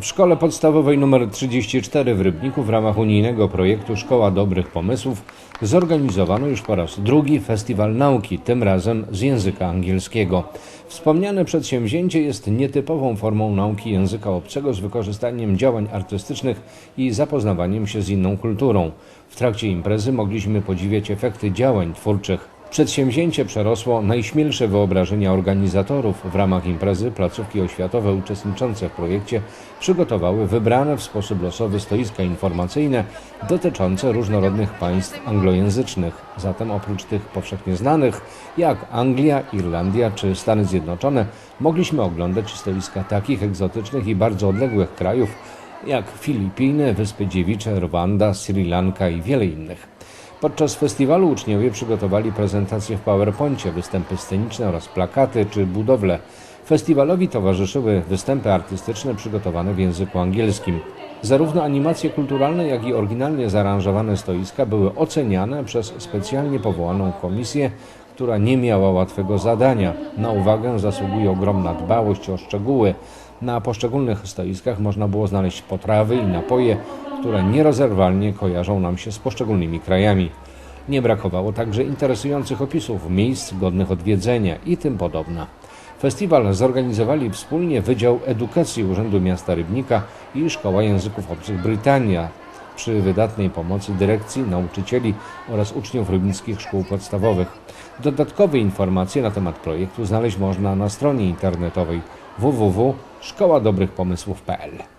W szkole podstawowej nr 34 w Rybniku w ramach unijnego projektu Szkoła Dobrych Pomysłów zorganizowano już po raz drugi Festiwal Nauki, tym razem z języka angielskiego. Wspomniane przedsięwzięcie jest nietypową formą nauki języka obcego z wykorzystaniem działań artystycznych i zapoznawaniem się z inną kulturą. W trakcie imprezy mogliśmy podziwiać efekty działań twórczych. Przedsięwzięcie przerosło najśmielsze wyobrażenia organizatorów. W ramach imprezy placówki oświatowe uczestniczące w projekcie przygotowały wybrane w sposób losowy stoiska informacyjne dotyczące różnorodnych państw anglojęzycznych. Zatem oprócz tych powszechnie znanych jak Anglia, Irlandia czy Stany Zjednoczone mogliśmy oglądać stoiska takich egzotycznych i bardzo odległych krajów jak Filipiny, Wyspy Dziewicze, Rwanda, Sri Lanka i wiele innych. Podczas festiwalu uczniowie przygotowali prezentacje w PowerPoincie, występy sceniczne oraz plakaty czy budowle. Festiwalowi towarzyszyły występy artystyczne przygotowane w języku angielskim. Zarówno animacje kulturalne, jak i oryginalnie zaaranżowane stoiska były oceniane przez specjalnie powołaną komisję, która nie miała łatwego zadania. Na uwagę zasługuje ogromna dbałość o szczegóły. Na poszczególnych stoiskach można było znaleźć potrawy i napoje, które nierozerwalnie kojarzą nam się z poszczególnymi krajami. Nie brakowało także interesujących opisów miejsc godnych odwiedzenia i tym podobna. Festiwal zorganizowali wspólnie Wydział Edukacji Urzędu Miasta Rybnika i Szkoła Języków Obcych Brytania przy wydatnej pomocy dyrekcji, nauczycieli oraz uczniów rybnickich szkół podstawowych. Dodatkowe informacje na temat projektu znaleźć można na stronie internetowej www.szkoładobrychpomysłów.pl.